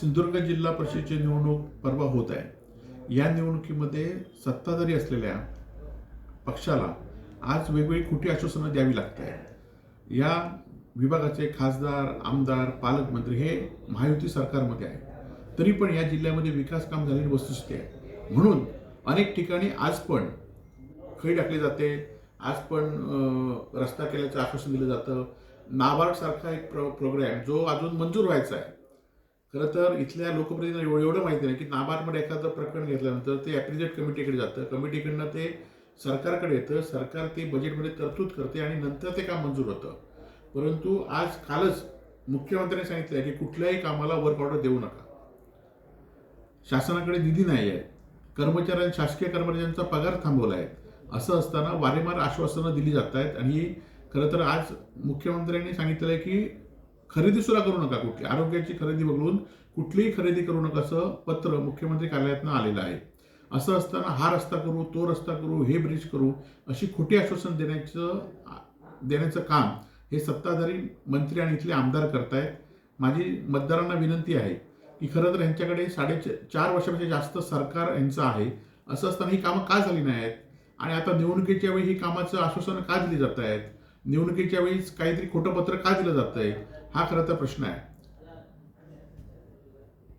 सिंधुदुर्ग जिल्हा परिषदेची निवडणूक परवा होत आहे. या निवडणुकीमध्ये सत्ताधारी असलेल्या पक्षाला आज वेगवेगळी खोटी आश्वासनं द्यावी लागत आहेत या विभागाचे खासदार आमदार पालकमंत्री हे महायुती सरकारमध्ये आहे. तरी पण या जिल्ह्यामध्ये विकास काम झालेली वस्तुस्थिती आहे. म्हणून अनेक ठिकाणी आज पण खळी टाकली जाते. आज पण रस्ता केल्याचं आश्वासन दिलं जातं. नाबार्डसारखा एक प्रो प्रोग्रॅम जो अजून मंजूर व्हायचा आहे. खरं तर इथल्या लोकप्रतिनिधींना एवढं एवढं माहिती नाही की नाबार्डमध्ये एखादं प्रकरण घेतल्यानंतर ते ॲप्रिजेट कमिटीकडे जातं. कमिटीकडनं ते सरकारकडे येतं. सरकार ते बजेटमध्ये तरतूद करते आणि नंतर ते काम मंजूर होतं. परंतु आज कालच मुख्यमंत्र्यांनी सांगितलं की कुठल्याही कामाला वर्क ऑर्डर देऊ नका. शासनाकडे निधी नाही आहे. कर्मचाऱ्यां शासकीय कर्मचाऱ्यांचा पगार थांबवला आहे असं असताना वारंवार आश्वासनं दिली जात आहेत आणि खरं तर आज मुख्यमंत्र्यांनी सांगितलं आहे की खरेदी सुद्धा करू नका कुठली. आरोग्याची खरेदी वगळून कुठलीही खरेदी करू नका असं पत्र मुख्यमंत्री कार्यालयातनं आलेलं आहे. असं असताना हा रस्ता करू तो रस्ता करू हे ब्रिज करू अशी खोटी आश्वासन देण्याचं देण्याचं काम हे सत्ताधारी मंत्री आणि इथले आमदार करतायत. माझी मतदारांना विनंती आहे की खरं तर यांच्याकडे साडे चार वर्षापेक्षा जास्त सरकार यांचं आहे. असं असताना ही कामं का झाली नाही आहेत आणि आता निवडणुकीच्या वेळी ही कामाचं आश्वासन का दिली जात आहेत निवडणुकीच्या वेळी काहीतरी खोटं पत्र का दिलं जात आहे हा खरं तर प्रश्न आहे.